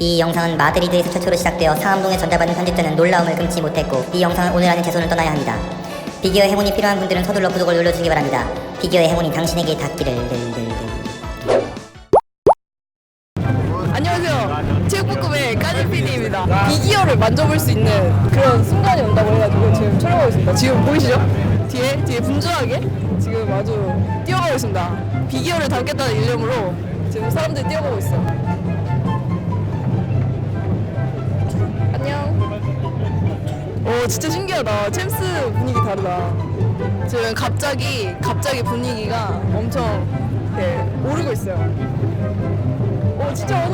이 영상은 마드리드에서 최초로 시작되어 상암동에 전달받은 편집자는 놀라움을 금치 못했고 이 영상은 오늘 안에 제 손을 떠나야 합니다. 비기어의 행운이 필요한 분들은 서둘러 구독을 눌러주시기 바랍니다. 비기어의 행운이 당신에게 닿기를. 안녕하세요. 체육볶음의 까질 PD입니다. 비기어를 만져볼 수 있는 그런 순간이 온다고 해가지고 지금 촬영하고 있습니다. 지금 보이시죠? 뒤에 뒤에 분주하게 지금 아주 뛰어가고 있습니다. 비기어를 담겠다는 일념으로 지금 사람들이 뛰어가고 있어요. 오 진짜 신기하다. 챔스 분위기 다르다. 지금 갑자기 갑자기 분위기가 엄청 네, 오르고 있어요. 오 진짜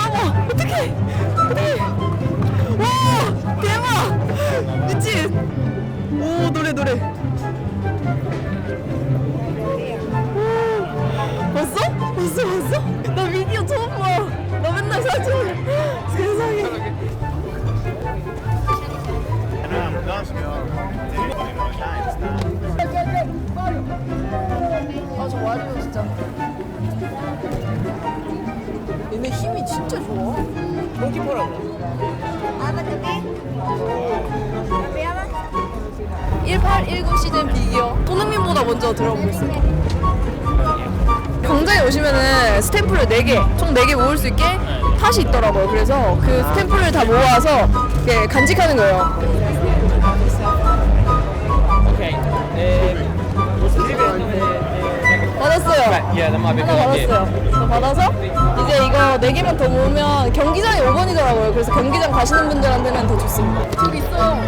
아저 와리오 진짜 얘네 힘이 진짜 좋아 골키퍼라고 1819 시즌 비기어 손흥민보다 먼저 들어보고 있어요 경장에 오시면은 스탬프를 4개, 총 4개 모을 수 있게 탓이 있더라고요. 그래서 그 스탬프를 다 모아서 이렇게 간직하는 거예요. 하나. 받았어요. 저 받아서 이제 이거 4개만 더 모으면 경기장이 5번이더라고요. 그래서 경기장 가시는 분들한테는 더 좋습니다. 저기 있어요.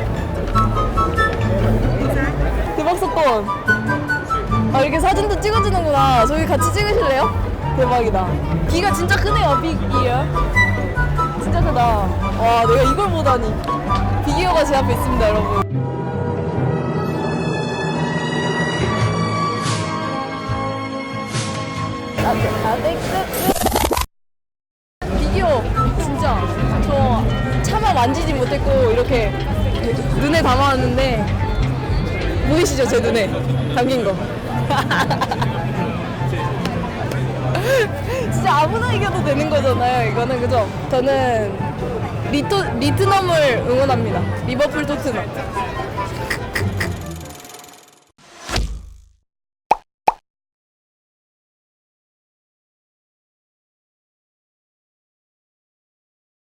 대박 사건. 아 이렇게 사진도 찍어주는구나. 저기 같이 찍으실래요? 대박이다. 비가 진짜 크네요. 빅이요. 진짜 크다. 와 내가 이걸 보다니. 비기어가 제 앞에 있습니다, 여러분. 비기어 진짜. 저 차마 만지지 못했고 이렇게 눈에 담아왔는데 보이시죠 제 눈에? 담긴 거. 진짜 아무나 이겨도 되는 거잖아요 이거는. 그죠? 저는 리토, 리트넘을 응원합니다. 리버풀 토트넘